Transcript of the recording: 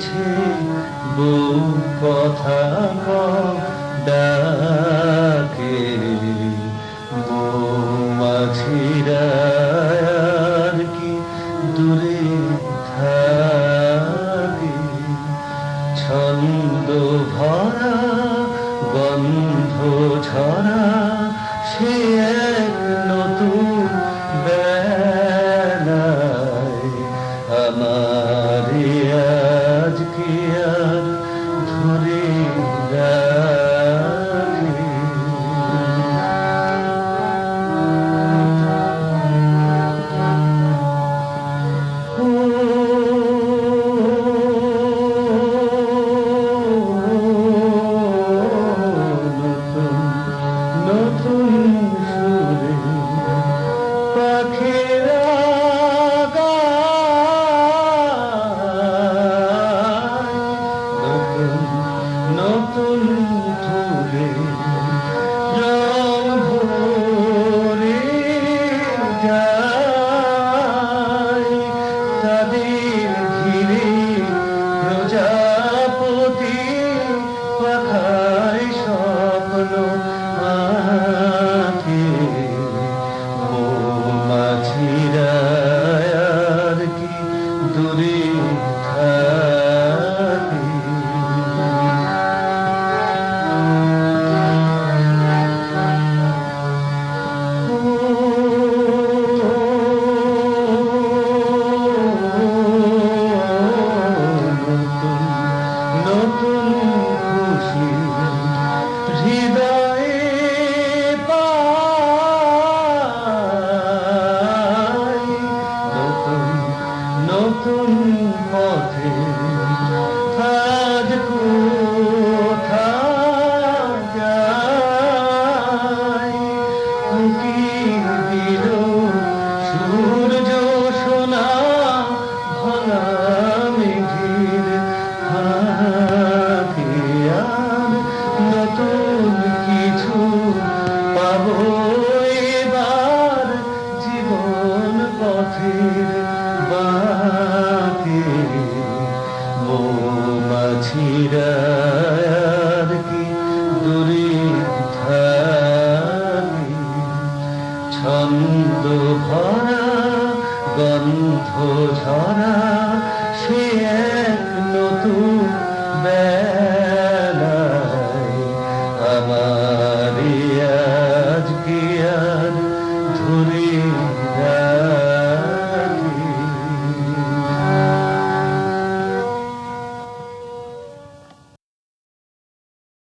মিছে বুক কথা ডাকে মৌমাছিরা কি দূরে থাকে? ছন্দ ভরা, গন্ধ ছড়া, সে এক নতুন আমার আমার Oh, দূরে No নতুন পথে কোথা যায়। দিল সূর্য দূরে ধানি ছন্দ ভরা গন্ধ সে এক নতুন